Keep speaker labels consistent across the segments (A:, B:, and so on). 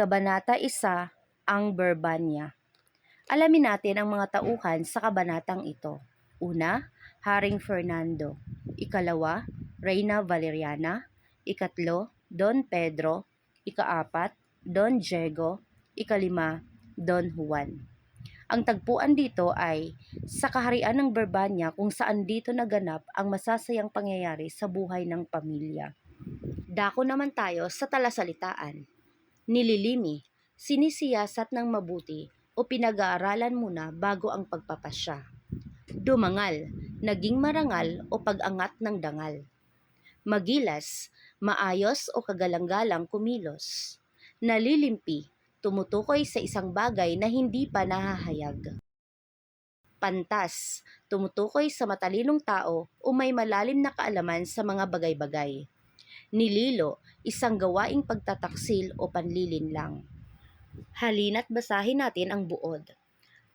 A: Kabanata 1, ang Berbanya. Alamin natin ang mga tauhan sa kabanatang ito. Una, Haring Fernando. Ikalawa, Reyna Valeriana. Ikatlo, Don Pedro. Ikaapat, Don Diego. Ikalima, Don Juan. Ang tagpuan dito ay sa kaharian ng Berbanya kung saan dito naganap ang masasayang pangyayari sa buhay ng pamilya. Dako naman tayo sa talasalitaan. Nililimi, sinisiyasat ng mabuti o pinag-aaralan muna bago ang pagpapasya. Dumangal, naging marangal o pag-angat ng dangal. Magilas, maayos o kagalang-galang kumilos. Nalilimpi, tumutukoy sa isang bagay na hindi pa nahahayag. Pantas, tumutukoy sa matalinong tao o may malalim na kaalaman sa mga bagay-bagay. Nililo, isang gawaing pagtataksil o panlilin lang. Halina't basahin natin ang buod.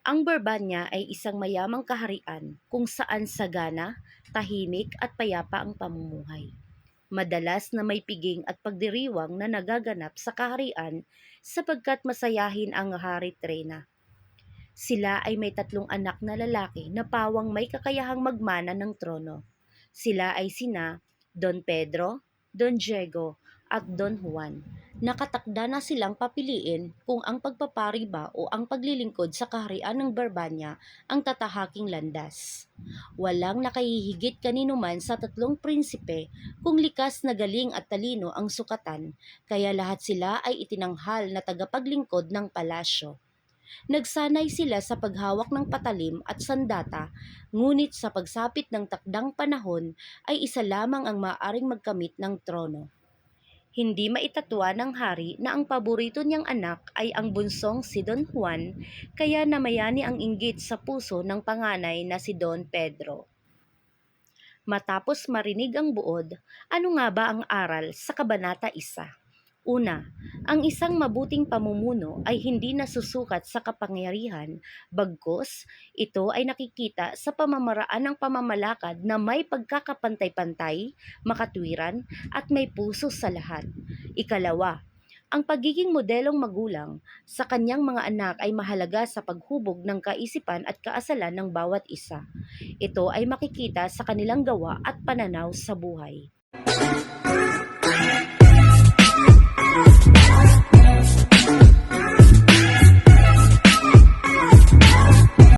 A: Ang Berbanya ay isang mayamang kaharian kung saan sagana, tahimik at payapa ang pamumuhay. Madalas na may piging at pagdiriwang na nagaganap sa kaharian sapagkat masayahin ang hari Trena. Sila ay may tatlong anak na lalaki na pawang may kakayahang magmana ng trono. Sila ay sina Don Pedro, Don Diego at Don Juan. Nakatakda na silang papiliin kung ang pagpapari ba o ang paglilingkod sa kaharian ng Berbanya ang tatahaking landas. Walang nakahihigit kanino man sa tatlong prinsipe kung likas na galing at talino ang sukatan, kaya lahat sila ay itinanghal na tagapaglingkod ng palasyo. Nagsanay sila sa paghawak ng patalim at sandata, ngunit sa pagsapit ng takdang panahon ay isa lamang ang maaring magkamit ng trono. Hindi maitatwa ng hari na ang paborito niyang anak ay ang bunsong si Don Juan, kaya namayani ang inggit sa puso ng panganay na si Don Pedro. Matapos marinig ang buod, ano nga ba ang aral sa Kabanata 1? Una, ang isang mabuting pamumuno ay hindi nasusukat sa kapangyarihan, bagkus ito ay nakikita sa pamamaraan ng pamamalakad na may pagkakapantay-pantay, makatwiran, at may puso sa lahat. Ikalawa, ang pagiging modelong magulang sa kanyang mga anak ay mahalaga sa paghubog ng kaisipan at kaasalan ng bawat isa. Ito ay makikita sa kanilang gawa at pananaw sa buhay.